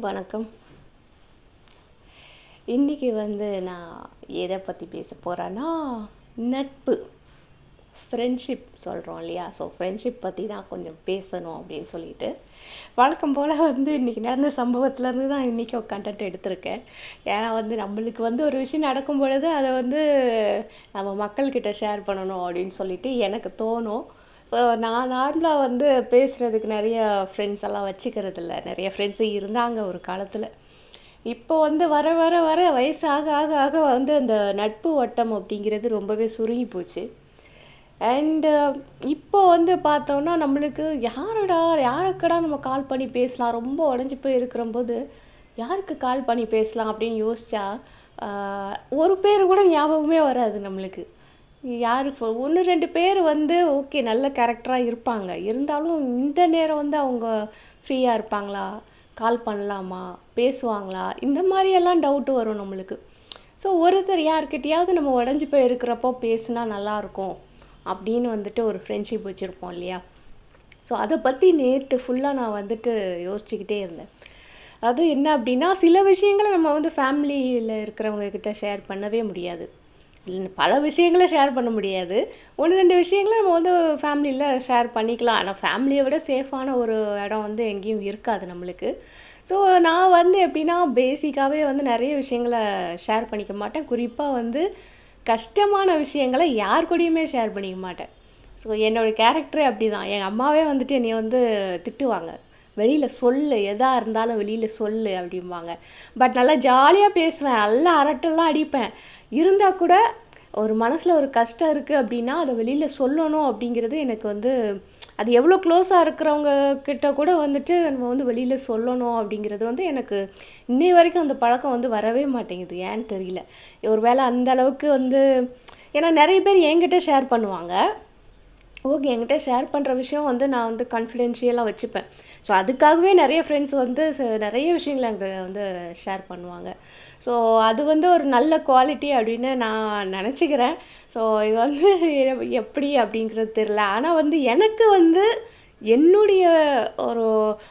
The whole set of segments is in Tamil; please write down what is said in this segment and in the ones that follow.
வணக்கம். இன்னைக்கு வந்து நான் எதை பற்றி பேச போகிறேன்னா நட்பு. ஃப்ரெண்ட்ஷிப் சொல்கிறோம் இல்லையா? ஸோ ஃப்ரெண்ட்ஷிப் பற்றி தான் கொஞ்சம் பேசணும் அப்படின்னு சொல்லிட்டு. வழக்கம் போல் வந்து இன்றைக்கி நடந்த சம்பவத்துலேருந்து தான் இன்றைக்கி கண்டென்ட் எடுத்திருக்கேன். ஏன்னா வந்து நம்மளுக்கு வந்து ஒரு விஷயம் நடக்கும் பொழுது அதை வந்து நம்ம மக்கள்கிட்ட ஷேர் பண்ணணும் அப்படின்னு சொல்லிட்டு எனக்கு தோணும். இப்போ நான் நார்மலாக வந்து பேசுகிறதுக்கு நிறைய ஃப்ரெண்ட்ஸ் எல்லாம் வச்சுக்கிறது இல்லை நிறைய ஃப்ரெண்ட்ஸு இருந்தாங்க ஒரு காலத்தில். இப்போ வந்து வர வர வர வயசு ஆக ஆக ஆக வந்து அந்த நட்பு வட்டம் அப்படிங்கிறது ரொம்பவே சுருங்கி போச்சு. அண்டு இப்போ வந்து பார்த்தோன்னா நம்மளுக்கு யாரடா யாருக்கடா நம்ம கால் பண்ணி பேசலாம்? ரொம்ப உடஞ்சி போய் இருக்கிறம்போது யாருக்கு கால் பண்ணி பேசலாம் அப்படின்னு யோசித்தா ஒரு பேர் கூட ஞாபகமே வராது நம்மளுக்கு. யாருக்கு ஒன்று ரெண்டு பேர் வந்து ஓகே நல்ல கேரக்டராக இருப்பாங்க. இருந்தாலும் இந்த நேரம் வந்து அவங்க ஃப்ரீயாக இருப்பாங்களா? கால் பண்ணலாமா? பேசுவாங்களா? இந்த மாதிரியெல்லாம் டவுட்டு வரும் நம்மளுக்கு. ஸோ ஒருத்தர் யார்கிட்டயாவது நம்ம உடஞ்சி போய் இருக்கிறப்போ பேசுனா நல்லாயிருக்கும் அப்படின்னு வந்துட்டு ஒரு ஃப்ரெண்ட்ஷிப் வச்சுருப்போம் இல்லையா? ஸோ அதை பற்றி நேற்று ஃபுல்லாக நான் வந்துட்டு யோசிச்சுக்கிட்டே இருந்தேன். அது என்ன அப்படின்னா சில விஷயங்களை நம்ம வந்து ஃபேமிலியில் இருக்கிறவங்க கிட்ட ஷேர் பண்ணவே முடியாது. பல விஷயங்களை ஷேர் பண்ண முடியாது. ஒன்று ரெண்டு விஷயங்களை நம்ம வந்து ஃபேமிலியில் ஷேர் பண்ணிக்கலாம். ஆனால் ஃபேமிலியை விட சேஃபான ஒரு இடம் வந்து எங்கேயும் இருக்காது நம்மளுக்கு. ஸோ நான் வந்து எப்படின்னா பேசிக்காகவே வந்து நிறைய விஷயங்களை ஷேர் பண்ணிக்க மாட்டேன். குறிப்பாக வந்து கஷ்டமான விஷயங்களை யார் கூடயுமே ஷேர் பண்ணிக்க மாட்டேன். ஸோ என்னோட கேரக்டரே அப்படி தான் எங்கள் அம்மாவே வந்துட்டு என்னை வந்து திட்டுவாங்க. வெளியில் சொல்லு எதாக இருந்தாலும் வெளியில் சொல்லு அப்படிம்பாங்க. பட் நல்லா ஜாலியாக பேசுவேன். நல்லா அரட்டெல்லாம் அடிப்பேன். இருந்தால் கூட ஒரு மனசில் ஒரு கஷ்டம் இருக்குது அப்படின்னா அதை வெளியில் சொல்லணும் அப்படிங்கிறது எனக்கு வந்து அது எவ்வளோ க்ளோஸாக இருக்கிறவங்க கிட்ட கூட வந்துட்டு நம்ம வந்து வெளியில் சொல்லணும் அப்படிங்கிறது வந்து எனக்கு இன்னை வரைக்கும் அந்த பழக்கம் வந்து வரவே மாட்டேங்குது. ஏன்னு தெரியல. ஒரு வேளை அந்த அளவுக்கு வந்து ஏன்னா நிறைய பேர் என்கிட்ட ஷேர் பண்ணுவாங்க. ஓகே என்கிட்ட ஷேர் பண்ணுற விஷயம் வந்து நான் வந்து கான்ஃபிடென்ஷியலாக வச்சுப்பேன். ஸோ அதுக்காகவே நிறைய ஃப்ரெண்ட்ஸ் வந்து நிறைய விஷயங்களை என்கிட்ட வந்து ஷேர் பண்ணுவாங்க. ஸோ அது வந்து ஒரு நல்ல குவாலிட்டி அப்படின்னு நான் நினச்சிக்கிறேன். ஸோ இது வந்து எப்படி அப்படிங்கிறது தெரில ஆனால் வந்து எனக்கு வந்து என்னுடைய ஒரு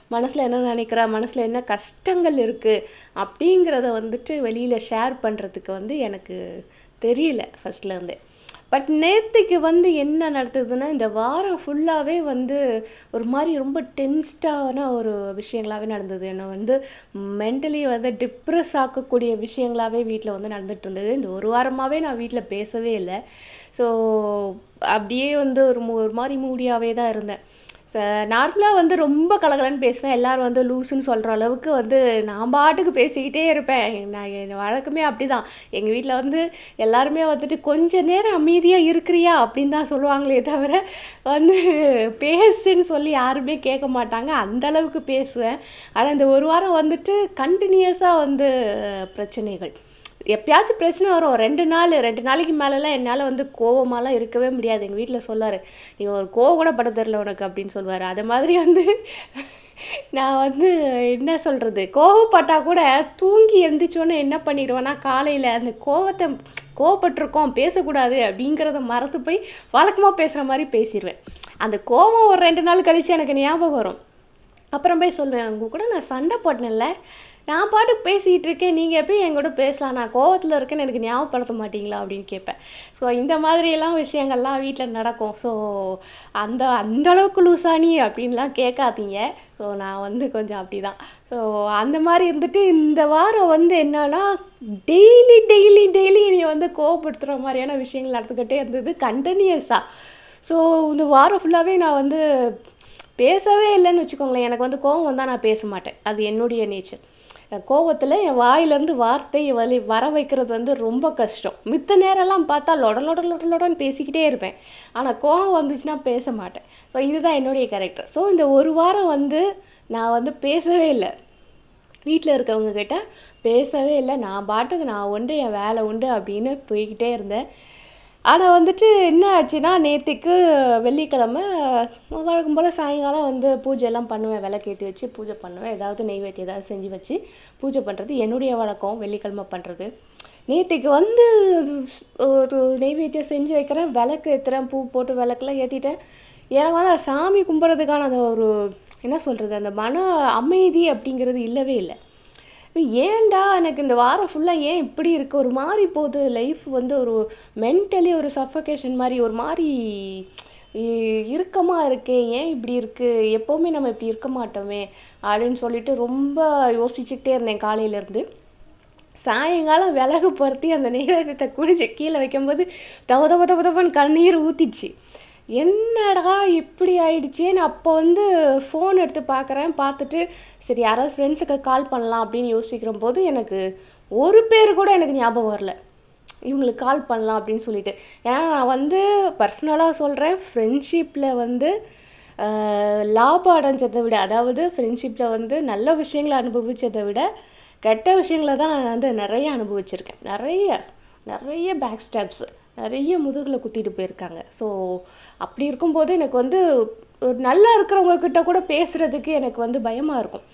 மனசில் என்ன நினைக்கிறேன் மனசில் என்ன கஷ்டங்கள் இருக்குது அப்படிங்கிறத வந்துட்டு வெளியில் ஷேர் பண்ணுறதுக்கு வந்து எனக்கு தெரியல ஃபஸ்ட்லேருந்தே பட் நேற்றுக்கு வந்து என்ன நடந்ததுன்னா இந்த வாரம் ஃபுல்லாகவே வந்து ஒரு மாதிரி ரொம்ப டென்ஸ்டான ஒரு விஷயங்களாகவே நடந்தது. என்னை வந்து மென்டலி வந்து டிப்ரெஸ் ஆக்கக்கூடிய விஷயங்களாகவே வீட்டில் வந்து நடந்துட்டு இருந்தது. இந்த ஒரு வாரமாகவே நான் வீட்டில் பேசவே இல்லை. ஸோ அப்படியே வந்து ஒரு ஒரு மாதிரி மூடியாகவே தான் இருந்தேன். நார்மலாக வந்து ரொம்ப கலகலன்னு பேசுவேன். எல்லாரும் வந்து லூசுன்னு சொல்கிற அளவுக்கு வந்து நான் பாட்டுக்கு பேசிக்கிட்டே இருப்பேன். நான் என் வழக்கமே அப்படி தான் எங்கள் வீட்டில் வந்து எல்லாருமே வந்துட்டு கொஞ்ச நேரம் அமைதியாக இருக்கிறியா? அப்படின்னு தான் சொல்லுவாங்களே தவிர வந்து பேசுன்னு சொல்லி யாருமே கேட்க மாட்டாங்க. அந்த அளவுக்கு பேசுவேன். ஆனால் இந்த ஒரு வாரம் வந்துட்டு கண்டினியூஸாக வந்து பிரச்சனைகள். எப்பயாச்சும் பிரச்சனை வரும். ரெண்டு நாள் ரெண்டு நாளைக்கு மேலெல்லாம் என்னால் வந்து கோவமாலாம் இருக்கவே முடியாது. எங்கள் வீட்டில் சொல்லார் நீ ஒரு கோவம் கூட பட தெரில உனக்கு அப்படின்னு சொல்லுவார் அது மாதிரி வந்து நான் வந்து என்ன சொல்கிறது கோவப்பட்டால் கூட தூங்கி எந்திரிச்சோன்னே என்ன பண்ணிடுவேன்னா காலையில் அந்த கோவத்தை கோவப்பட்டிருக்கோம் பேசக்கூடாது அப்படிங்கிறத மறந்து போய் வழக்கமாக பேசுகிற மாதிரி பேசிடுவேன் அந்த கோவம் ஒரு ரெண்டு நாள் கழித்து எனக்கு ஞாபகம் வரும். அப்புறம் போய் சொல்கிறேன் அவங்க கூட நான் சண்டை போட்டேன்ல நான் பாட்டுக்கு பேசிகிட்டு இருக்கேன். நீங்கள் எப்படி என் கூட பேசலாம். நான் கோவத்தில் இருக்கேன்னு எனக்கு ஞாபகப்படுத்த மாட்டீங்களா? அப்படின்னு கேட்பேன். ஸோ இந்த மாதிரியெல்லாம் விஷயங்கள்லாம் வீட்டில் நடக்கும். ஸோ அந்த அந்த அளவுக்கு லூசானி அப்படின்லாம் கேட்காதீங்க. ஸோ நான் வந்து கொஞ்சம் அப்படி தான் ஸோ அந்த மாதிரி இருந்துட்டு இந்த வாரம் வந்து என்னன்னா டெய்லி டெய்லி டெய்லி நீ வந்து கோவப்படுத்துகிற மாதிரியான விஷயங்கள் நடந்துக்கிட்டே இருந்தது கண்டினியூஸாக ஸோ இந்த வாரம் ஃபுல்லாகவே நான் வந்து பேசவே இல்லைன்னு வச்சுக்கோங்களேன். எனக்கு வந்து கோவம் வந்தால் நான் பேச மாட்டேன். அது என்னுடைய நேச்சர் கோவத்தில் என் வாயிலேருந்து வார்த்தையை வலி வர வைக்கிறது வந்து ரொம்ப கஷ்டம். மித்த நேரம்லாம் பார்த்தா லொட லொட லொட லொடன்னு பேசிக்கிட்டே இருப்பேன். ஆனால் கோவம் வந்துச்சுன்னா பேச மாட்டேன். ஸோ இதுதான் என்னுடைய கேரக்டர் ஸோ இந்த ஒரு வாரம் வந்து நான் வந்து பேசவே இல்லை. வீட்டில் இருக்கவங்க கிட்ட பேசவே இல்லை. நான் பாட்டுக்கு நான் உண்டு என் வேலை உண்டு அப்படின்னு போய்கிட்டே இருந்தேன். ஆனால் வந்துட்டு என்ன ஆச்சுன்னா நேற்றுக்கு வெள்ளிக்கிழமை வழக்கம் போல் சாயங்காலம் வந்து பூஜை எல்லாம் பண்ணுவேன் விளக்கேற்றி வச்சு பூஜை பண்ணுவேன். ஏதாவது நெய்வேத்தியம் ஏதாவது செஞ்சு வச்சு பூஜை பண்ணுறது என்னுடைய வழக்கம் வெள்ளிக்கிழமை பண்ணுறது நேற்றுக்கு வந்து ஒரு நெய்வேத்தியம் செஞ்சு வைக்கிறேன் விளக்கு ஏற்றுறேன் பூ போட்டு விளக்குலாம் ஏற்றிட்டேன் எனக்கு வந்து சாமி கும்பிட்றதுக்கான அந்த ஒரு என்ன சொல்கிறது அந்த மன அமைதி அப்படிங்கிறது இல்லவே இல்லை. ஏன்டா எனக்கு இந்த வாரம் ஃபுல்லாக ஏன் இப்படி இருக்குது ஒரு மாதிரி போகுது. லைஃப் வந்து ஒரு மென்டலி ஒரு சஃபகேஷன் மாதிரி ஒரு மாதிரி இறுக்கமாக இருக்கே. ஏன் இப்படி இருக்குது எப்போவுமே நம்ம இப்படி இருக்க மாட்டோமே அப்படின்னு சொல்லிட்டு ரொம்ப யோசிச்சுக்கிட்டே இருந்தேன் காலையிலேருந்து சாயங்காலம் விலகு பொருத்தி அந்த நெய்வேத்தியத்தை குடிச்சு கீழே வைக்கும்போது தவ தவ தவ தவன்னு கண்ணீர் ஊற்றிச்சு என்னடா இப்படி ஆயிடுச்சேன்னு அப்போ வந்து ஃபோன் எடுத்து பார்க்குறேன். பார்த்துட்டு சரி யாராவது ஃப்ரெண்ட்ஸுக்கு கால் பண்ணலாம் அப்படின்னு யோசிக்கிற போது எனக்கு ஒரு பேர் கூட எனக்கு ஞாபகம் வரல. இவங்களுக்கு கால் பண்ணலாம் அப்படின்னு சொல்லிட்டு. ஏன்னா நான் வந்து பர்சனலாக சொல்கிறேன் ஃப்ரெண்ட்ஷிப்பில் வந்து லாபம் அடைஞ்சதை விட அதாவது ஃப்ரெண்ட்ஷிப்பில் வந்து நல்ல விஷயங்களை அனுபவித்ததை விட கெட்ட விஷயங்களை தான் நான் வந்து நிறைய அனுபவிச்சிருக்கேன். நிறைய நிறைய பேக் ஸ்டெப்ஸ் நிறைய முதுகில் குத்திட்டு போயிருக்காங்க. ஸோ அப்படி இருக்கும்போது எனக்கு வந்து ஒரு நல்லா இருக்கிறவங்க கிட்ட கூட பேசுகிறதுக்கு எனக்கு வந்து பயமாக இருக்கும்.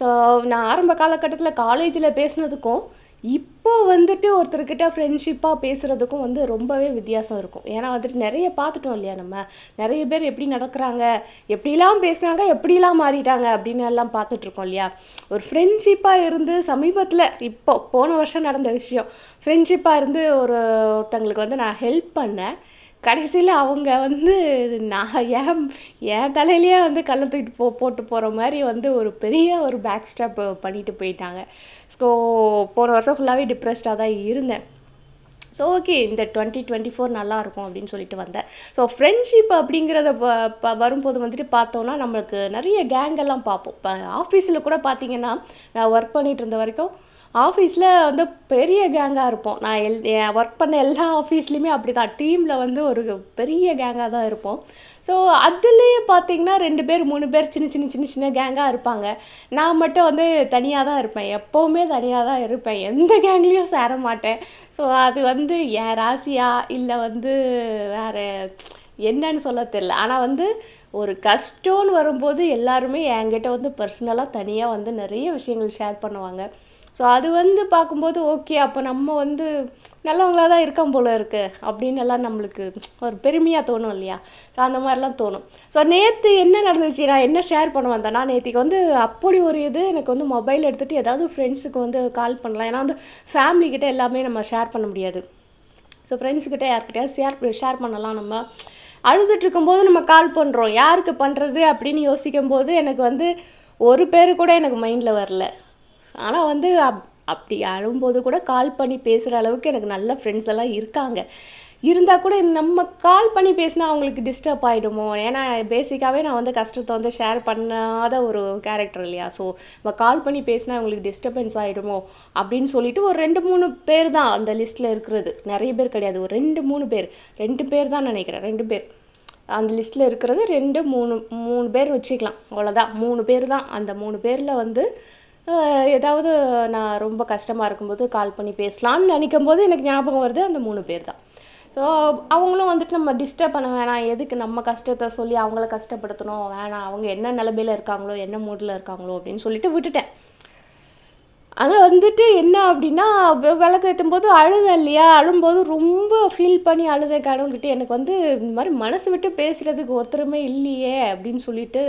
ஸோ நான் ஆரம்ப காலகட்டத்தில் காலேஜில் பேசுனதுக்கும் இப்போ வந்துட்டு ஒருத்தர்கிட்ட ஃப்ரெண்ட்ஷிப்பாக பேசுறதுக்கும் வந்து ரொம்பவே வித்தியாசம் இருக்கும். ஏன்னா வந்துட்டு நிறைய பார்த்துட்டோம் இல்லையா நம்ம? நிறைய பேர் எப்படி நடக்கிறாங்க? எப்படிலாம் பேசுனாங்க? எப்படிலாம் மாறிட்டாங்க? அப்படின்னு எல்லாம் பார்த்துட்ருக்கோம் இல்லையா? ஒரு ஃப்ரெண்ட்ஷிப்பாக இருந்து சமீபத்தில் இப்போ போன வருஷம் நடந்த விஷயம். ஃப்ரெண்ட்ஷிப்பாக இருந்து ஒரு ஒருத்தங்களுக்கு வந்து நான் ஹெல்ப் பண்ணேன். கடைசியில் அவங்க வந்து நான் ஏன் என் தலையிலேயே வந்து கல்லை தூக்கிட்டு போ போட்டு போகிற மாதிரி வந்து ஒரு பெரிய ஒரு பேக் ஸ்டெப் பண்ணிட்டு போயிட்டாங்க. ஸோ போன வருஷம் ஃபுல்லாகவே டிப்ரெஸ்டாக தான் இருந்தேன். ஸோ ஓகே இந்த டுவெண்ட்டி டுவெண்ட்டி ஃபோர் நல்லாயிருக்கும் அப்படின்னு சொல்லிட்டு வந்தேன். ஸோ ஃப்ரெண்ட்ஷிப் அப்படிங்கிறத ப- ப- வரும்போது வந்துட்டு பார்த்தோன்னா நம்மளுக்கு நிறைய கேங்கெல்லாம் பார்ப்போம். இப்போ ஆஃபீஸில் கூட பார்த்தீங்கன்னா நான் ஒர்க் பண்ணிகிட்டு இருந்த வரைக்கும் ஆஃபீஸில் வந்து பெரிய கேங்காக இருப்போம். நான் எல் என் ஒர்க் பண்ண எல்லா ஆஃபீஸ்லேயுமே அப்படி தான் டீமில் வந்து ஒரு பெரிய கேங்காக தான் இருப்போம். ஸோ அதுலேயே பார்த்தீங்கன்னா ரெண்டு பேர் மூணு பேர் சின்ன சின்ன சின்ன சின்ன கேங்காக இருப்பாங்க. நான் மட்டும் வந்து தனியாக தான் இருப்பேன். எப்போவுமே தனியாக தான் இருப்பேன். எந்த கேங்லேயும் சேர மாட்டேன். ஸோ அது வந்து என் ராசியா? இல்லை வந்து வேறு என்னன்னு சொல்ல தெரில ஆனால் வந்து ஒரு கஷ்டம்னு வரும்போது எல்லாருமே என்கிட்ட வந்து பர்சனலாக தனியாக வந்து நிறைய விஷயங்கள் ஷேர் பண்ணுவாங்க. ஸோ அது வந்து பார்க்கும்போது ஓகே அப்போ நம்ம வந்து நல்லவங்களாக தான் இருக்கோம் போல இருக்கு. அப்படின்னு எல்லாம் நம்மளுக்கு ஒரு பெருமையாக தோணும் இல்லையா? ஸோ அந்த மாதிரிலாம் தோணும். ஸோ நேற்று என்ன நடந்துச்சு? நான் என்ன ஷேர் பண்ண வந்தேன்னா நேற்றுக்கு வந்து அப்படி ஒரு இது எனக்கு வந்து மொபைல் எடுத்துகிட்டு ஏதாவது ஃப்ரெண்ட்ஸுக்கு வந்து கால் பண்ணலாம். ஏன்னா வந்து ஃபேமிலிக்கிட்ட எல்லாமே நம்ம ஷேர் பண்ண முடியாது. ஸோ ஃப்ரெண்ட்ஸுக்கிட்ட யார்கிட்டயாவது ஷேர் ஷேர் பண்ணலாம் நம்ம. அழுதுட்டு இருக்கும்போது நம்ம கால் பண்ணுறோம் யாருக்கு பண்ணுறது அப்படின்னு யோசிக்கும் போது எனக்கு வந்து ஒரு பேர் கூட எனக்கு மைண்டில் வரல. ஆனால் வந்து அப் அப்படி அழும்போது கூட கால் பண்ணி பேசுகிற அளவுக்கு எனக்கு நல்ல ஃப்ரெண்ட்ஸ் எல்லாம் இருக்காங்க. இருந்தால் கூட நம்ம கால் பண்ணி பேசினா அவங்களுக்கு டிஸ்டர்ப் ஆகிடுமோ ஏன்னா பேசிக்காகவே நான் வந்து கஷ்டத்தை வந்து ஷேர் பண்ணாத ஒரு கேரக்டர் இல்லையா? ஸோ நம்ம கால் பண்ணி பேசினா அவங்களுக்கு டிஸ்டர்பன்ஸ் ஆகிடுமோ அப்படின்னு சொல்லிட்டு ஒரு ரெண்டு மூணு பேர் தான் அந்த லிஸ்ட்டில் இருக்கிறது. நிறைய பேர் கிடையாது. ஒரு ரெண்டு மூணு பேர். ரெண்டு பேர் தான் நினைக்கிறேன். ரெண்டு பேர். அந்த லிஸ்ட்டில் இருக்கிறது ரெண்டு மூணு மூணு பேர் வச்சுக்கலாம். அவ்வளோதான் மூணு பேர் தான். அந்த மூணு பேரில் வந்து ஏதாவது நான் ரொம்ப கஷ்டமாக இருக்கும்போது கால் பண்ணி பேசலாம்னு நினைக்கும் போது எனக்கு ஞாபகம் வருது அந்த மூணு பேர் தான் ஸோ அவங்களும் வந்துட்டு நம்ம டிஸ்டர்ப் பண்ண வேணாம். எதுக்கு நம்ம கஷ்டத்தை சொல்லி அவங்கள கஷ்டப்படுத்தணும்? வேணாம். அவங்க என்ன நிலமையில இருக்காங்களோ என்ன மூடில் இருக்காங்களோ அப்படின்னு சொல்லிட்டு விட்டுட்டேன். ஆனால் வந்துட்டு என்ன அப்படின்னா விளக்கு ஏற்றும் போது அழுதேன் இல்லையா? அழும்போது ரொம்ப ஃபீல் பண்ணி அழுதேன். கடவுள்கிட்ட எனக்கு வந்து இந்த மாதிரி மனசு விட்டு பேசுகிறதுக்கு ஒருத்தருமே இல்லையே அப்படின்னு சொல்லிட்டு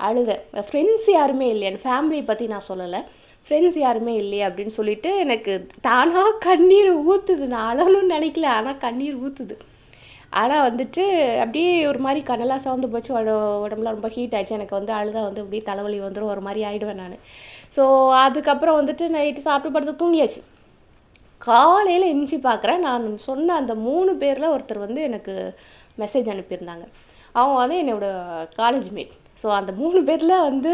அழுதேன் ஃப்ரெண்ட்ஸ் யாருமே இல்லை என் ஃபேமிலியை பற்றி நான் சொல்லலை. ஃப்ரெண்ட்ஸ் யாருமே இல்லையே அப்படின்னு சொல்லிட்டு எனக்கு தானாக கண்ணீர் ஊற்றுது நான் அழணும்னு நினைக்கல. ஆனால் கண்ணீர் ஊற்றுது ஆனால் வந்துட்டு அப்படியே ஒரு மாதிரி கண்ணெல்லாம் சவுந்து போச்சு. உடம்புல ரொம்ப ஹீட் ஆயிடுச்சு. எனக்கு வந்து அழுதா வந்து அப்படியே தலைவலி வந்துடும் ஒரு மாதிரி ஆகிடுவேன் நான். ஸோ அதுக்கப்புறம் வந்துட்டு நைட்டு சாப்பிட்டு படுத்து தூங்கியாச்சு. காலையில் எஞ்சி பார்க்குறேன். நான் சொன்ன அந்த மூணு பேரில் ஒருத்தர் வந்து எனக்கு மெசேஜ் அனுப்பியிருந்தாங்க. அவங்க வந்து என்னோட காலேஜ் மேட் ஸோ அந்த மூணு பேரில் வந்து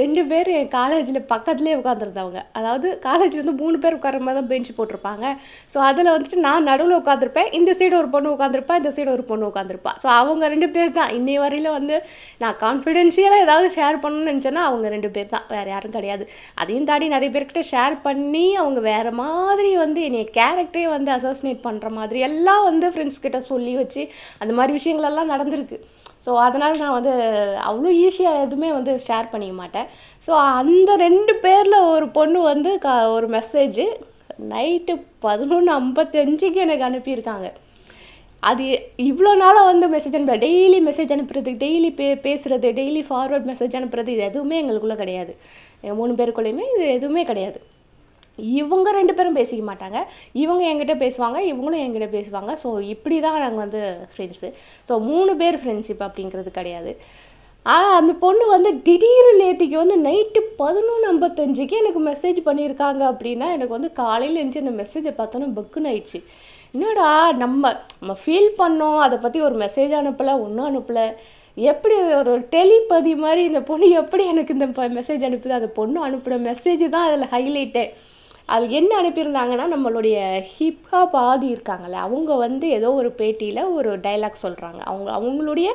ரெண்டு பேர் என் காலேஜில் பக்கத்துலேயே உட்காந்துருந்தவங்க அதாவது காலேஜில் வந்து மூணு பேர் உட்கார மாதிரி தான் பெஞ்ச் போட்டிருப்பாங்க. ஸோ அதில் வந்துட்டு நான் நடுவில் உட்காந்துருப்பேன் இந்த சைடு ஒரு பொண்ணு உட்காந்துருப்பா இந்த சைடு ஒரு பொண்ணு உட்காந்துருப்பா ஸோ அவங்க ரெண்டு பேர் தான். இன்னை வரையில வந்து நான் கான்ஃபிடென்ஷியலாக ஏதாவது ஷேர் பண்ணணும்னு நினச்சேன்னா அவங்க ரெண்டு பேர் தான். வேறு யாரும் கிடையாது. அதையும் தாண்டி நிறைய பேர்கிட்ட ஷேர் பண்ணி அவங்க வேறு மாதிரி வந்து என்னைய கேரக்டரே வந்து அசோசினேட் பண்ணுற மாதிரி எல்லாம் வந்து ஃப்ரெண்ட்ஸ் கிட்ட சொல்லி வச்சு அந்த மாதிரி விஷயங்கள் எல்லாம் நடந்திருக்கு. ஸோ அதனால் நான் வந்து அவ்வளோ ஈஸியாக எதுவுமே வந்து ஷேர் பண்ணிக்க மாட்டேன். ஸோ அந்த ரெண்டு பேரில் ஒரு பொண்ணு வந்து க ஒரு மெசேஜ் நைட்டு பதினொன்று ஐம்பத்தஞ்சுக்கு எனக்கு அனுப்பியிருக்காங்க. அது இவ்வளோ நாளாக வந்து மெசேஜ் அனுப்புற டெய்லி மெசேஜ் அனுப்புறது டெய்லி பே பேசுகிறது டெய்லி ஃபார்வர்ட் மெசேஜ் அனுப்புறது இது எதுவுமே எங்களுக்குள்ளே கிடையாது. மூணு பேருக்குள்ளேயுமே இது எதுவுமே கிடையாது. இவங்க ரெண்டு பேரும் பேசிக்க மாட்டாங்க. இவங்க என்கிட்ட பேசுவாங்க இவங்களும் என்கிட்ட பேசுவாங்க. ஸோ இப்படி தான் நாங்கள் வந்து ஃப்ரெண்ட்ஸு ஸோ மூணு பேர் ஃப்ரெண்ட்ஷிப் அப்படிங்கிறது கிடையாது. ஆனால் அந்த பொண்ணு வந்து திடீர்னு நேற்றுக்கு வந்து நைட்டு பதினொன்று ஐம்பத்தஞ்சுக்கு எனக்கு மெசேஜ் பண்ணியிருக்காங்க அப்படின்னா எனக்கு வந்து காலையில் எழுந்துச்சு அந்த மெசேஜை பார்த்தோன்னே பக்குன்னு ஆயிடுச்சு. என்னடா நம்ம நம்ம ஃபீல் பண்ணோம் அதை பற்றி ஒரு மெசேஜ் அனுப்பலை ஒன்றும் அனுப்பலை. எப்படி ஒரு டெலிபதி மாதிரி இந்த பொண்ணு எப்படி எனக்கு இந்த மெசேஜ் அனுப்புது? அந்த பொண்ணு அனுப்பின மெசேஜ் தான் அதில் ஹைலைட்டே அதில் என்ன அனுப்பியிருந்தாங்கன்னா நம்மளுடைய ஹிப்ஹாப் ஆதி இருக்காங்கல்ல அவங்க வந்து ஏதோ ஒரு பேட்டியில் ஒரு டைலாக் சொல்கிறாங்க அவங்க அவங்களுடைய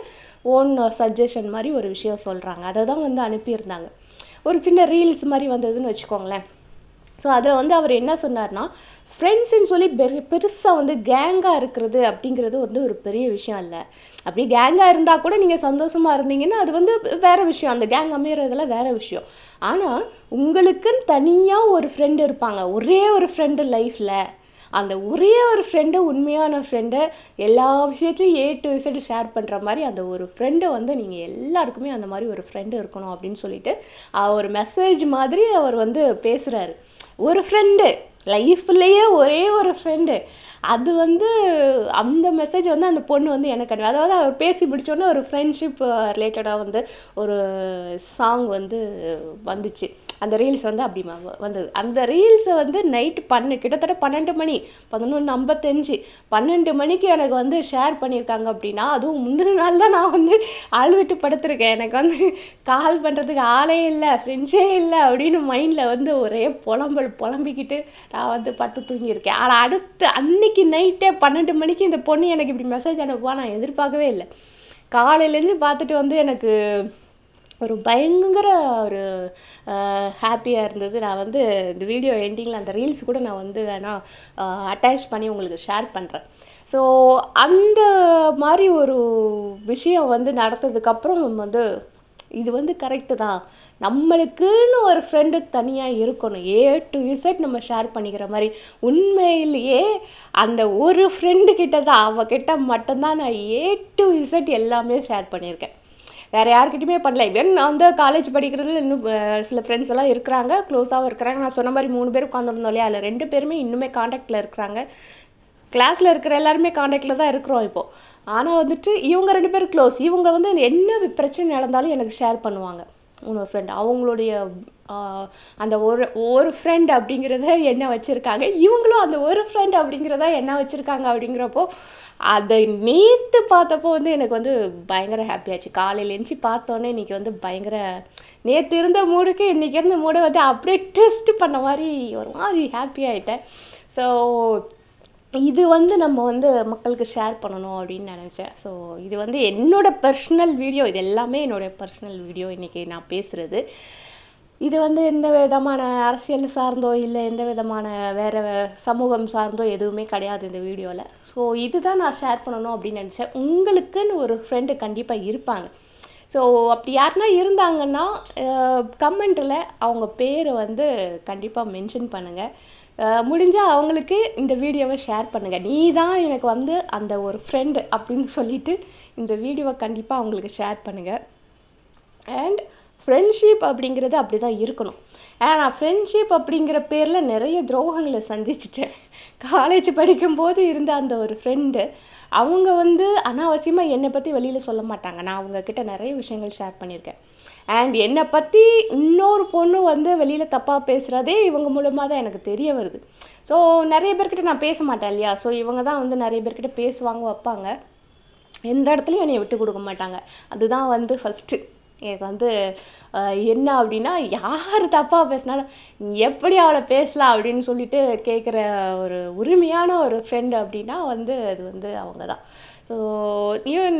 ஓன் சஜஷன் மாதிரி ஒரு விஷயம் சொல்கிறாங்க அதை தான் வந்து அனுப்பியிருந்தாங்க. ஒரு சின்ன ரீல்ஸ் மாதிரி வந்ததுன்னு வச்சுக்கோங்களேன். ஸோ அதில் வந்து அவர் என்ன சொன்னார்னா ஃப்ரெண்ட்ஸுன்னு சொல்லி பெரு பெருசாக வந்து கேங்காக இருக்கிறது அப்படிங்கிறது வந்து ஒரு பெரிய விஷயம் இல்லை. அப்படி கேங்காக இருந்தால் கூட நீங்கள் சந்தோஷமாக இருந்தீங்கன்னா அது வந்து வேறு விஷயம். அந்த கேங் அமையிறதெல்லாம் வேறு விஷயம். ஆனால் உங்களுக்குன்னு தனியாக ஒரு ஃப்ரெண்டு இருப்பாங்க. ஒரே ஒரு ஃப்ரெண்டு லைஃப்பில் அந்த ஒரே ஒரு ஃப்ரெண்டு உண்மையான ஃப்ரெண்டு எல்லா விஷயத்துலையும் ஏ டு விசட் ஷேர் பண்ணுற மாதிரி அந்த ஒரு ஃப்ரெண்டை வந்து நீங்கள் எல்லாருக்குமே அந்த மாதிரி ஒரு ஃப்ரெண்டு இருக்கணும் அப்படின்னு சொல்லிட்டு ஒரு மெசேஜ் மாதிரி அவர் வந்து பேசுகிறாரு ஒரு ஃப்ரெண்டு லைஃப்லேயே ஒரே ஒரு ஃப்ரெண்டு அது வந்து அந்த மெசேஜ் வந்து அந்த பொண்ணு வந்து எனக்கு அனுப்பி அதாவது அவர் பேசி முடிச்சோடனே ஒரு ஃப்ரெண்ட்ஷிப் ரிலேட்டடாக uh, வந்து ஒரு சாங் வந்து வந்துச்சு. அந்த ரீல்ஸ் வந்து அப்படி வந்தது. அந்த ரீல்ஸை வந்து நைட்டு பண்ணு கிட்டத்தட்ட பன்னெண்டு மணி பதினொன்று ஐம்பத்தஞ்சு பன்னெண்டு மணிக்கு எனக்கு வந்து ஷேர் பண்ணியிருக்காங்க அப்படின்னா அதுவும் முந்தின நாள் தான் நான் வந்து அழுதுட்டு படுத்திருக்கேன். எனக்கு வந்து கால் பண்ணுறதுக்கு ஆளே இல்லை ஃப்ரெண்ட்ஸே இல்லை அப்படின்னு மைண்டில் வந்து ஒரே புலம்பல் புலம்பிக்கிட்டு நான் வந்து பட்டு தூங்கியிருக்கேன். ஆனால் அடுத்து அன்னைக்கு நைட்டே பன்னெண்டு மணிக்கு இந்த பொண்ணு எனக்கு இப்படி மெசேஜ் அனுப்புவா நான் எதிர்பார்க்கவே இல்லை. காலையிலேருந்து பார்த்துட்டு வந்து எனக்கு ஒரு பயங்கர ஒரு ஹாப்பியாக இருந்தது. நான் வந்து இந்த வீடியோ எண்டிங்கில் அந்த ரீல்ஸ் கூட நான் வந்து வேணால் அட்டாச் பண்ணி உங்களுக்கு ஷேர் பண்ணுறேன் ஸோ அந்த மாதிரி ஒரு விஷயம் வந்து நடந்ததுக்கப்புறம் வந்து இது வந்து கரெக்டு தான். நம்மளுக்குன்னு ஒரு ஃப்ரெண்டு தனியாக இருக்கணும். ஏ டு இசட் நம்ம ஷேர் பண்ணிக்கிற மாதிரி. உண்மையிலேயே அந்த ஒரு ஃப்ரெண்டு கிட்ட தான் அவகிட்ட மட்டும்தான் நான் ஏ டு இசட் எல்லாமே ஷேர் பண்ணியிருக்கேன். வேறு யாருக்கிட்டையுமே பண்ணல. இவன் நான் வந்து காலேஜ் படிக்கிறதுல இன்னும் சில ஃப்ரெண்ட்ஸ் எல்லாம் இருக்கிறாங்க க்ளோஸாகவும் இருக்கிறாங்க. நான் சொன்ன மாதிரி மூணு பேர் உட்காந்துருந்தோம் இல்லையா? அதில் ரெண்டு பேருமே இன்னுமே காண்டாக்டில் இருக்கிறாங்க. கிளாஸில் இருக்கிற எல்லாருமே காண்டாக்டில் தான் இருக்கிறோம் இப்போது ஆனால் வந்துட்டு இவங்க ரெண்டு பேரும் க்ளோஸ் இவங்க வந்து என்ன பிரச்சனை நடந்தாலும் எனக்கு ஷேர் பண்ணுவாங்க. இன்னொரு ஃப்ரெண்ட் அவங்களுடைய அந்த ஒரு ஒரு ஃப்ரெண்ட் அப்படிங்கிறத என்ன வச்சுருக்காங்க? இவங்களும் அந்த ஒரு ஃப்ரெண்ட் அப்படிங்கிறத என்ன வச்சுருக்காங்க அப்படிங்கிறப்போ அதை நேற்று பார்த்தப்போ வந்து எனக்கு வந்து பயங்கர ஹாப்பியாச்சு காலையில் எழுந்துச்சி பார்த்தோன்னே இன்னைக்கு வந்து பயங்கர நேற்று இருந்த மூடுக்கு இன்றைக்கி இருந்த மூடை வந்து அப்படியே ட்விஸ்ட் பண்ண மாதிரி ஒரு மாதிரி ஹாப்பி ஆகிட்டேன் ஸோ இது வந்து நம்ம வந்து மக்களுக்கு ஷேர் பண்ணணும் அப்படின்னு நினச்சேன். ஸோ இது வந்து என்னோடய பர்சனல் வீடியோ இது எல்லாமே என்னோட பர்சனல் வீடியோ இன்றைக்கி நான் பேசுகிறது இது வந்து எந்த விதமான அரசியல் சார்ந்தோ இல்லை எந்த விதமான வேறு சமூகம் சார்ந்தோ எதுவுமே கிடையாது இந்த வீடியோவில் ஸோ இதுதான் நான் ஷேர் பண்ணணும் அப்படின்னு நினச்சேன். உங்களுக்குன்னு ஒரு ஃப்ரெண்டு கண்டிப்பாக இருப்பாங்க. ஸோ அப்படி யாருனா இருந்தாங்கன்னா கமெண்ட்டில் அவங்க பேரை வந்து கண்டிப்பாக மென்ஷன் பண்ணுங்கள் முடிஞ்சால் அவங்களுக்கு இந்த வீடியோவை ஷேர் பண்ணுங்கள் நீ தான் எனக்கு வந்து அந்த ஒரு ஃப்ரெண்டு அப்படின்னு சொல்லிட்டு இந்த வீடியோவை கண்டிப்பாக அவங்களுக்கு ஷேர் பண்ணுங்கள் அண்ட் ஃப்ரெண்ட்ஷிப் அப்படிங்கிறது அப்படி தான் இருக்கணும். ஏன்னா நான் ஃப்ரெண்ட்ஷிப் அப்படிங்கிற பேரில் நிறைய துரோகங்களை சந்திச்சிட்டேன். காலேஜ் படிக்கும்போது இருந்த அந்த ஒரு ஃப்ரெண்டு அவங்க வந்து அனாவசியமாக என்னை பற்றி வெளியில் சொல்ல மாட்டாங்க. நான் அவங்கக்கிட்ட நிறைய விஷயங்கள் ஷேர் பண்ணியிருக்கேன். அண்ட் என்னை பற்றி இன்னொரு பொண்ணு வந்து வெளியில் தப்பாக பேசுகிறதே இவங்க மூலமாக தான் எனக்கு தெரிய வருது. ஸோ நிறைய பேர்கிட்ட நான் பேச மாட்டேன் இல்லையா? ஸோ இவங்க தான் வந்து நிறைய பேர்கிட்ட பேசுவாங்க வைப்பாங்க. எந்த இடத்துலையும் என்னை விட்டு கொடுக்க மாட்டாங்க. அதுதான் வந்து ஃபஸ்ட்டு எனக்கு வந்து என்ன அப்படின்னா யார் தப்பாக பேசினாலும் நீ எப்படி அவளை பேசலாம் அப்படின்னு சொல்லிட்டு கேட்குற ஒரு உரிமையான ஒரு ஃப்ரெண்டு அப்படின்னா வந்து அது வந்து அவங்க தான் ஸோ ஈவன்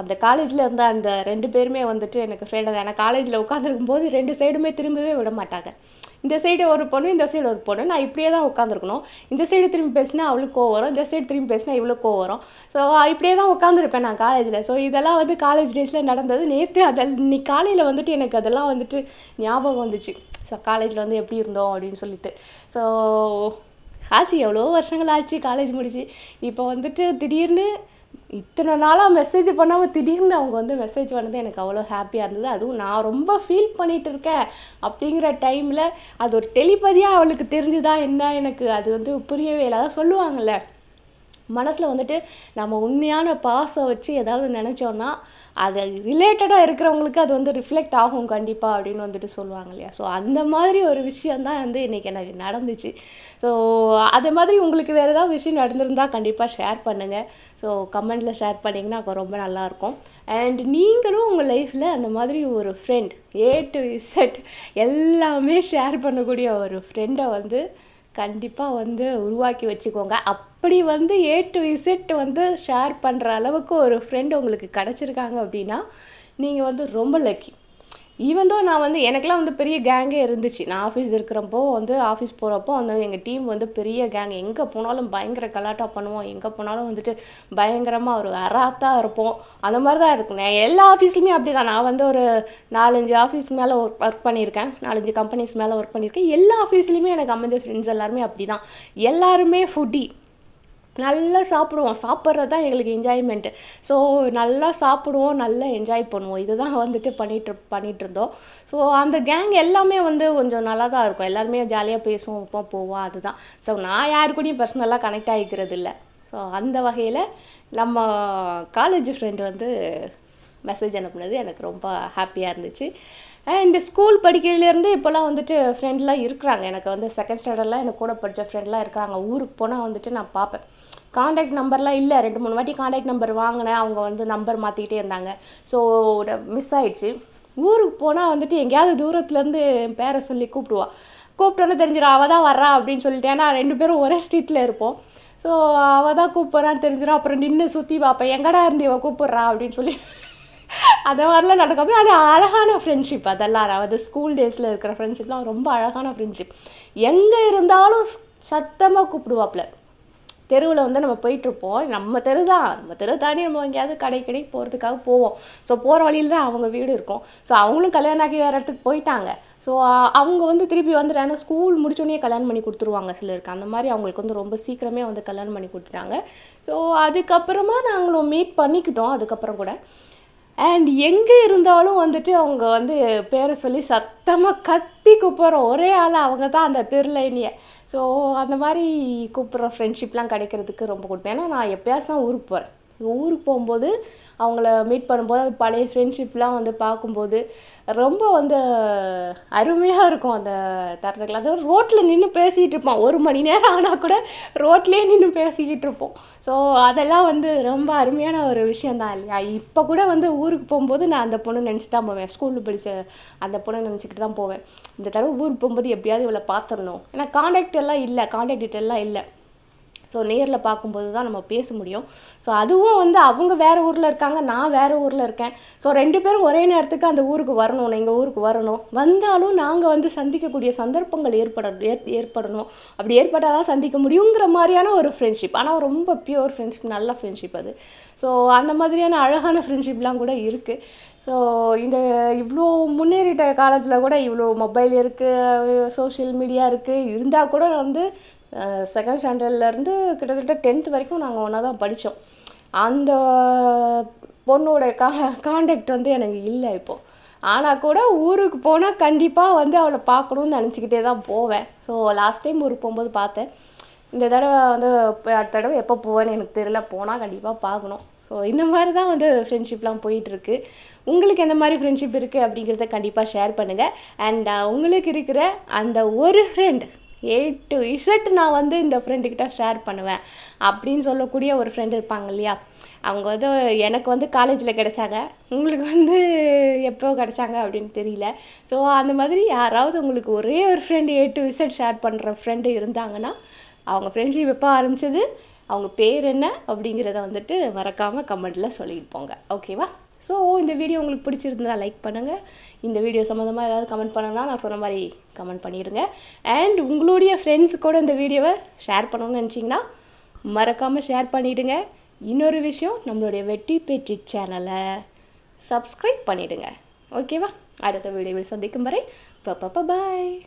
அந்த காலேஜில் இருந்த அந்த ரெண்டு பேருமே வந்துட்டு எனக்கு ஃப்ரெண்டு தான். ஏன்னா காலேஜில் உட்காந்துருக்கும் போது ரெண்டு சைடுமே திரும்பவே விட மாட்டாங்க. இந்த சைடு ஒரு பொண்ணு இந்த சைடு ஒரு பொண்ணு. நான் இப்படியே தான் உட்காந்துருக்கணும் இந்த சைடு திரும்பி பேசினா அவளுக்கு கோவம் வரும். இந்த சைடு திரும்பி பேசினா இவ்வளோ கோவம் வரும். ஸோ இப்படியே தான் உட்காந்துருப்பேன் நான் காலேஜில் ஸோ இதெல்லாம் வந்து காலேஜ் டேஸில் நடந்தது. நேற்று அதில் இன்னைக்கு காலையில் வந்துட்டு எனக்கு அதெல்லாம் வந்துட்டு ஞாபகம் வந்துச்சு. ஸோ காலேஜில் வந்து எப்படி இருந்தோம் அப்படின்னு சொல்லிட்டு. ஸோ ஆச்சு. எவ்வளோ வருஷங்கள் ஆச்சு. காலேஜ் முடிச்சு. இப்போ வந்துட்டு திடீர்னு இத்தனை நாளாக மெசேஜ் பண்ணாமல் திடீர்னு அவங்க வந்து மெசேஜ் பண்ணது எனக்கு அவ்வளோ ஹாப்பியாக இருந்தது. அதுவும் நான் ரொம்ப ஃபீல் பண்ணிகிட்டு இருக்கேன் அப்படிங்கிற டைமில் அது ஒரு டெலிபதியாக அவளுக்கு தெரிஞ்சுதா என்ன எனக்கு அது வந்து புரியவே இல்லை. அதான் சொல்லுவாங்கள்ல மனசில் வந்துட்டு நம்ம உண்மையான பாசை வச்சு ஏதாவது நினச்சோன்னா அது ரிலேட்டடாக இருக்கிறவங்களுக்கு அது வந்து ரிஃப்ளெக்ட் ஆகும் கண்டிப்பாக அப்படின்னு வந்துட்டு சொல்லுவாங்க இல்லையா? ஸோ அந்த மாதிரி ஒரு விஷயந்தான் வந்து இன்றைக்கி எனக்கு நடந்துச்சு. ஸோ அது மாதிரி உங்களுக்கு வேறு ஏதாவது விஷயம் நடந்திருந்தால் கண்டிப்பாக ஷேர் பண்ணுங்கள் ஸோ கமெண்டில் ஷேர் பண்ணிங்கன்னா அப்போ ரொம்ப நல்லாயிருக்கும். அண்ட் நீங்களும் உங்கள் லைஃப்பில் அந்த மாதிரி ஒரு ஃப்ரெண்ட் ஏ டு இசட் எல்லாமே ஷேர் பண்ணக்கூடிய ஒரு ஃப்ரெண்டை வந்து கண்டிப்பாக வந்து உருவாக்கி வச்சுக்கோங்க. அப்படி வந்து ஏ டு இசட் வந்து ஷேர் பண்ணுற அளவுக்கு ஒரு ஃப்ரெண்ட் உங்களுக்கு கிடச்சிருக்காங்க அப்படின்னா நீங்கள் வந்து ரொம்ப லக்கி ஈவன் தோ நான் வந்து எனக்கெலாம் வந்து பெரிய கேங்கே இருந்துச்சு. நான் ஆஃபீஸ் இருக்கிறப்போ வந்து ஆஃபீஸ் போகிறப்போ வந்து எங்கள் டீம் வந்து பெரிய கேங் எங்கே போனாலும் பயங்கர கலாட்டா பண்ணுவோம். எங்கே போனாலும் வந்துட்டு பயங்கரமாக ஒரு அராத்தாக இருப்போம். அந்த மாதிரி தான் இருக்கும் நான் எல்லா ஆஃபீஸ்லையுமே அப்படி தான் நான் வந்து ஒரு நாலஞ்சு ஆஃபீஸ் மேலே ஒர்க் ஒர்க் பண்ணியிருக்கேன். நாலஞ்சு கம்பெனிஸ் மேலே ஒர்க் பண்ணியிருக்கேன். எல்லா ஆஃபீஸ்லையுமே எனக்கு அமைஞ்ச ஃப்ரெண்ட்ஸ் எல்லாருமே அப்படி தான் எல்லாருமே ஃபுட்டி நல்லா சாப்பிடுவோம். சாப்பிட்றது தான் எங்களுக்கு என்ஜாய்மெண்ட்டு ஸோ நல்லா சாப்பிடுவோம் நல்லா என்ஜாய் பண்ணுவோம். இதுதான் வந்துட்டு பண்ணிட்டு பண்ணிகிட்டு இருந்தோம். ஸோ அந்த கேங் எல்லாமே வந்து கொஞ்சம் நல்லா தான் இருக்கும். எல்லாருமே ஜாலியாக பேசுவோம் வைப்போம் போவோம். அதுதான். ஸோ நான் யாரு கூடயும் பர்சனலாக கனெக்ட் ஆகிக்கிறது இல்லை. ஸோ அந்த வகையில் நம்ம காலேஜ் ஃப்ரெண்டு வந்து மெசேஜ் அனுப்புனது எனக்கு ரொம்ப ஹாப்பியாக இருந்துச்சு. இந்த ஸ்கூல் படிக்கிறதுலேருந்து இப்போல்லாம் வந்துட்டு ஃப்ரெண்ட்லாம் இருக்கிறாங்க. எனக்கு வந்து செகண்ட் ஸ்டாண்டர்ட்லாம் எனக்கு கூட படித்த ஃப்ரெண்ட்லாம் இருக்கிறாங்க ஊருக்கு போனால் வந்துட்டு நான் பார்ப்பேன். காண்டாக்ட் நம்பர்லாம் இல்லை. ரெண்டு மூணு வாட்டி காண்டாக்ட் நம்பர் வாங்கினேன். அவங்க வந்து நம்பர் மாற்றிக்கிட்டே இருந்தாங்க. ஸோ மிஸ் ஆயிடுச்சு. ஊருக்கு போனால் வந்துட்டு எங்கேயாவது தூரத்துலேருந்து என் பேரை சொல்லி கூப்பிடுவா. கூப்பிட்டோன்னு தெரிஞ்சிடும் அவள் தான் வர்றா அப்படின்னு சொல்லிட்டு. ஏன்னா ரெண்டு பேரும் ஒரே ஸ்ட்ரீட்டில் இருப்போம். ஸோ அவள் தான் கூப்பிட்றான்னு தெரிஞ்சிடும். அப்புறம் நின்று சுற்றி பார்ப்பேன் எங்கடா இருந்து இவள் கூப்பிட்றா? அப்படின்னு சொல்லி. அந்த மாதிரிலாம் நடக்கும். அது அழகான ஃப்ரெண்ட்ஷிப் அதெல்லாம். அதாவது ஸ்கூல் டேஸில் இருக்கிற ஃப்ரெண்ட்ஷிப்லாம் ரொம்ப அழகான ஃப்ரெண்ட்ஷிப் எங்கே இருந்தாலும் சத்தமாக கூப்பிடுவாப்புல தெருவில் வந்து நம்ம போயிட்டுருப்போம். நம்ம தெரு தான். நம்ம தெரு தாண்டி நம்ம எங்கேயாவது கடை கடைக்கு போகிறதுக்காக போவோம். ஸோ போகிற வழியில் தான் அவங்க வீடு இருக்கும். ஸோ அவங்களும் கல்யாணம் ஆகி வேறு இடத்துக்கு போயிட்டாங்க. ஸோ அவங்க வந்து திருப்பி வந்துட்டு ஸ்கூல் முடிச்சோடனே கல்யாணம் பண்ணி கொடுத்துருவாங்க சிலருக்கு. அந்த மாதிரி அவங்களுக்கு வந்து ரொம்ப சீக்கிரமே வந்து கல்யாணம் பண்ணி கொடுத்துட்டாங்க. ஸோ அதுக்கப்புறமா நாங்களும் மீட் பண்ணிக்கிட்டோம். அதுக்கப்புறம் கூட. அண்ட் எங்கே இருந்தாலும் வந்துட்டு அவங்க வந்து பேரை சொல்லி சத்தமாக கத்தி கூப்பிட்ற ஒரே ஆள் அவங்க தான் அந்த திருலைனியை ஸோ அந்த மாதிரி கூப்பிட்ற ஃப்ரெண்ட்ஷிப்லாம் கிடைக்கிறதுக்கு ரொம்ப கொடுப்பேன். ஏன்னா நான் எப்பயாச்சும் தான் ஊருக்கு போகிறேன் ஊருக்கு போகும்போது அவங்கள மீட் பண்ணும்போது அது பழைய ஃப்ரெண்ட்ஷிப்லாம் வந்து பார்க்கும்போது ரொம்ப வந்து அருமையாக இருக்கும் அந்த தருணங்கள். அதாவது ரோட்டில் நின்று பேசிகிட்டு இருப்போம் ஒரு மணி நேரம் ஆனால் கூட ரோட்லேயே நின்று பேசிக்கிட்டு இருப்போம். ஸோ அதெல்லாம் வந்து ரொம்ப அருமையான ஒரு விஷயந்தான் இல்லையா? இப்போ கூட வந்து ஊருக்கு போகும்போது நான் அந்த பொண்ணு நினச்சி தான் போவேன். ஸ்கூலில் படித்த அந்த பொண்ணை நினச்சிக்கிட்டு தான் போவேன். இந்த தடவை ஊருக்கு போகும்போது எப்படியாவது இவளை பார்த்துடணும். ஏன்னா காண்டாக்ட் எல்லாம் இல்லை. காண்டாக்ட் டீட்டெயிலாம் இல்லை. ஸோ நேரில் பார்க்கும்போது தான் நம்ம பேச முடியும். ஸோ அதுவும் வந்து அவங்க வேறு ஊரில் இருக்காங்க நான் வேறு ஊரில் இருக்கேன். ஸோ ரெண்டு பேரும் ஒரே நேரத்துக்கு அந்த ஊருக்கு வரணும் எங்கள் ஊருக்கு வரணும். வந்தாலும் நாங்கள் வந்து சந்திக்கக்கூடிய சந்தர்ப்பங்கள் ஏற்பட ஏற் ஏற்படணும். அப்படி ஏற்பட்டால் தான் சந்திக்க முடியுங்கிற மாதிரியான ஒரு ஃப்ரெண்ட்ஷிப் ஆனால் ரொம்ப பியூர் ஃப்ரெண்ட்ஷிப் நல்ல ஃப்ரெண்ட்ஷிப் அது. ஸோ அந்த மாதிரியான அழகான ஃப்ரெண்ட்ஷிப்லாம் கூட இருக்குது ஸோ இந்த இவ்வளோ முன்னேறிட்ட காலத்தில் கூட இவ்வளோ மொபைல் இருக்குது சோஷியல் மீடியா இருக்குது இருந்தால் கூட வந்து செகண்ட் ஸ்டாண்டர்ட்லேருந்து கிட்டத்தட்ட டென்த் வரைக்கும் நாங்கள் ஒன்றா தான் படித்தோம் அந்த பொண்ணோட கா காண்டாக்ட் வந்து எனக்கு இல்லை இப்போது ஆனால் கூட ஊருக்கு போனால் கண்டிப்பாக வந்து அவளை பார்க்கணுன்னு நினச்சிக்கிட்டே தான் போவேன். ஸோ லாஸ்ட் டைம் ஊருக்கு போகும்போது பார்த்தேன். இந்த தடவை வந்து அடுத்த தடவை எப்போ போவேன்னு எனக்கு தெரியல. போனால் கண்டிப்பாக பார்க்கணும். ஸோ இந்த மாதிரி தான் வந்து ஃப்ரெண்ட்ஷிப்லாம் போயிட்டுருக்கு உங்களுக்கு எந்த மாதிரி ஃப்ரெண்ட்ஷிப் இருக்குது அப்படிங்கிறத கண்டிப்பாக ஷேர் பண்ணுங்கள் அண்ட் உங்களுக்கு இருக்கிற அந்த ஒரு ஃப்ரெண்ட் ஏ டு இசட் நான் வந்து இந்த ஃப்ரெண்டுக்கிட்ட ஷேர் பண்ணுவேன். அப்படின்னு சொல்லக்கூடிய ஒரு ஃப்ரெண்டு இருப்பாங்க இல்லையா? அவங்க வந்து எனக்கு வந்து காலேஜில் கிடைச்சாங்க. உங்களுக்கு வந்து எப்போ கிடைச்சாங்க அப்படின்னு தெரியல. ஸோ அந்த மாதிரி யாராவது உங்களுக்கு ஒரே ஒரு friend A to Z share பண்ணுற ஃப்ரெண்டு இருந்தாங்கன்னா அவங்க ஃப்ரெண்ட்ஷிப் எப்போ ஆரம்பிச்சது? அவங்க பேர் என்ன? அப்படிங்கிறத வந்துட்டு மறக்காமல் கமெண்ட்டில் சொல்லிட்டு போங்க. ஓகேவா ஸோ இந்த வீடியோ உங்களுக்கு பிடிச்சிருந்தா லைக் பண்ணுங்கள் இந்த வீடியோ சம்மந்தமாக ஏதாவது கமெண்ட் பண்ணணும்னா நான் சொன்ன மாதிரி கமெண்ட் பண்ணிடுங்க. அண்ட் உங்களுடைய ஃப்ரெண்ட்ஸு கூட இந்த வீடியோவை ஷேர் பண்ணணும்னு நினச்சிங்கன்னா மறக்காமல் ஷேர் பண்ணிவிடுங்க இன்னொரு விஷயம் நம்மளுடைய வெற்றி பேச்சு சேனலை சப்ஸ்கிரைப் பண்ணிவிடுங்க ஓகேவா அடுத்த வீடியோவில் சந்திக்கும் வரை பப்பா பாய்